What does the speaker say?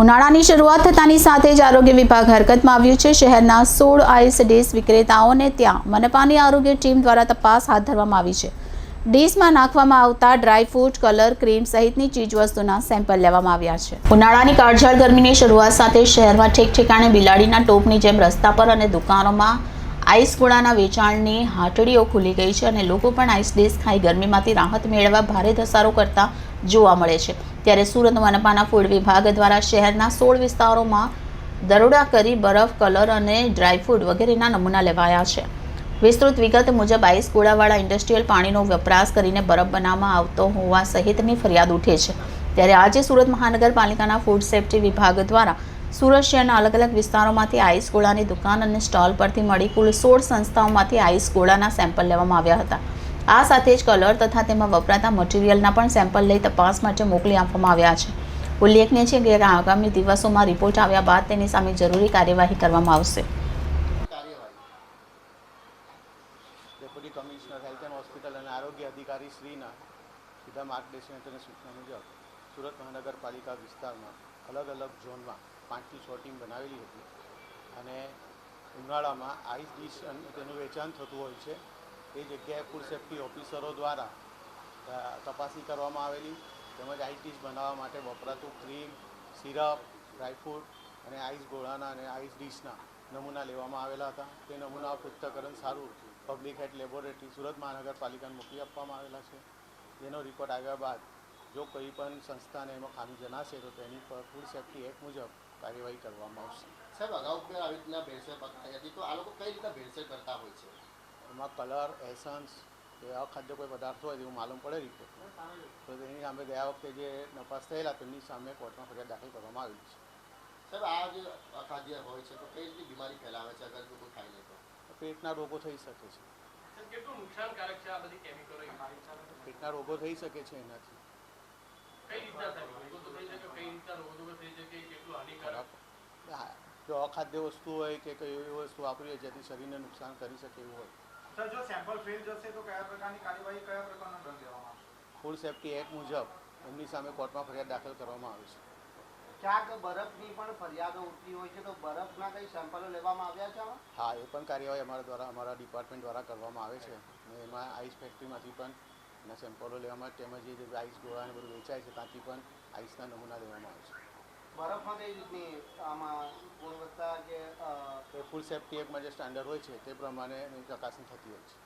ઉનાળાની શરૂઆત થતાની સાથે જ આરોગ્ય વિભાગ હરકતમાં આવ્યું છે. શહેરના સોળ આઈસ ડીશ વિક્રેતાઓને ત્યાં મનપાની આરોગ્ય ટીમ દ્વારા તપાસ હાથ ધરવામાં આવી છે. ડીશમાં નાખવામાં આવતા ડ્રાયફ્રૂટ કલર, ક્રીમ સહિતની ચીજવસ્તુના સેમ્પલ લેવામાં આવ્યા છે. ઉનાળાની કાળઝાળ ગરમીની શરૂઆત સાથે શહેરમાં ઠેક ઠેકાણે બિલાડીના ટોપની જેમ રસ્તા પર અને દુકાનોમાં આઈસ ગોળાના વેચાણની હાટડીઓ ખુલી ગઈ છે અને લોકો પણ આઈસ ડેસ ખાઈ ગરમીમાંથી રાહત મેળવવા ભારે ધસારો કરતા જોવા મળે છે. ત્યારે સુરત મનપાના ફૂડ વિભાગ દ્વારા શહેરના સોળ વિસ્તારોમાં દરોડા કરી બરફ, કલર અને ડ્રાયફ્રૂટ વગેરેના નમૂના લેવાયા છે. વિસ્તૃત વિગત મુજબ આઈસ ગોળાવાળા ઇન્ડસ્ટ્રીયલ પાણીનો વપરાશ કરીને બરફ બનાવવામાં આવતો હોવા સહિતની ફરિયાદ ઉઠે છે. ત્યારે આજે સુરત મહાનગરપાલિકાના ફૂડ સેફ્ટી વિભાગ દ્વારા સુરત શહેરના અલગ અલગ વિસ્તારોમાંથી આઈસ ગોળાની દુકાન અને સ્ટોલ પરથી મળી કુલ સોળ સંસ્થાઓમાંથી આઈસ ગોળાના સેમ્પલ લેવામાં આવ્યા હતા. આ સાથે જ કલર તથા તેમાં વપરાતા મટીરિયલના પણ સેમ્પલ લઈ તપાસ માટે મોકલી આપવામાં આવ્યા છે. ઉલ્લેખનીય છે કે આગામી દિવસોમાં રિપોર્ટ આવ્યા બાદ તેની સામે જરૂરી કાર્યવાહી કરવામાં આવશે. સુરત મહાનગરપાલિકા વિસ્તારમાં અલગ અલગ ઝોનમાં પાંચથી છ ટીમ બનાવેલી હતી. અને ઉનાળામાં આઈસ ડીશ તેનું વેચાણ થતું હોય છે. એ જગ્યાએ ફૂડ સેફ્ટી ઓફિસરો દ્વારા તપાસી કરવામાં આવેલી. તેમજ આઈસ ડીશ બનાવવા માટે વપરાતું ક્રીમ, સિરપ ડ્રાયફ્રૂટ અને આઈસ ગોળાના અને આઈસ ડીશના નમૂના લેવામાં આવેલા હતા. તે નમૂના પૃથ્થકરણ સારું પબ્લિક હેલ્થ લેબોરેટરી સુરત મહાનગરપાલિકાને મોકલી આપવામાં આવેલા છે. જેનો રિપોર્ટ આવ્યા બાદ જો કોઈ પણ સંસ્થાને એમાં ખામી જણાશે તો તેની પર ફૂડ સેફ્ટી એક્ટ મુજબ કાર્યવાહી કરવામાં આવશે. સાહેબ અગાઉ પણ આવી રીતના ભેળસેળ થઈ હતી તો આ લોકો કઈ રીતના ભેળસેળ કરતા હોય છે? એમાં કલર એસન્સ કે અખાદ્ય કોઈ પદાર્થ હોય તેવું માલુમ પડે રિપોર્ટ તો તેની સામે ગયા વખતે જે નપાસ થયેલા તેમની સામે કોર્ટમાં ફરિયાદ દાખલ કરવામાં આવેલી છે. સાહેબ આ જે અખાદ્ય હોય છે તો કઈ રીતની બીમારી ફેલાવે છે અગર લોકો કોઈ ખાઈ લે તો? પેટના રોગો થઈ શકે છે. કેટલું નુકસાનકારક છે આ બધી કેમિકલો પેટના રોગો થઈ શકે છે એનાથી. જો અખાદ્ય વસ્તુ હોય કે કઈ એવી વસ્તુ વાપરીએ હોય જેથી શરીરને નુકસાન કરી શકે એવું હોય. સર જો સેમ્પલ ફેલ જશે તો કયા પ્રકારની કાર્યવાહી કયા પ્રકારનો દંડ લેવામાં આવશે? ફૂડ સેફ્ટી એક્ટ મુજબ એમની સામે કોર્ટમાં ફરિયાદ દાખલ કરવામાં આવે છે. ક્યાંક બરફની પણ ફરિયાદો ઉઠતી હોય છે તો બરફના કઈ સેમ્પલો લેવામાં આવ્યા છે હા એ પણ કાર્યવાહી અમારા દ્વારા અમારા ડિપાર્ટમેન્ટ દ્વારા કરવામાં આવે છે. અને એમાં આઈસ ફેક્ટરીમાંથી પણ એના સેમ્પલો લેવામાં તેમજ જે આઈસ ગોળાને બધું વેચાય છે ત્યાંથી પણ આઈસના નમૂના લેવામાં આવે છે. બરફમાં કઈ રીતની આમાં ગુણવત્તા કે ફૂડ સેફ્ટી એક્ટમાં જે સ્ટાન્ડર્ડ હોય છે તે પ્રમાણે ચકાસણી થતી હોય છે.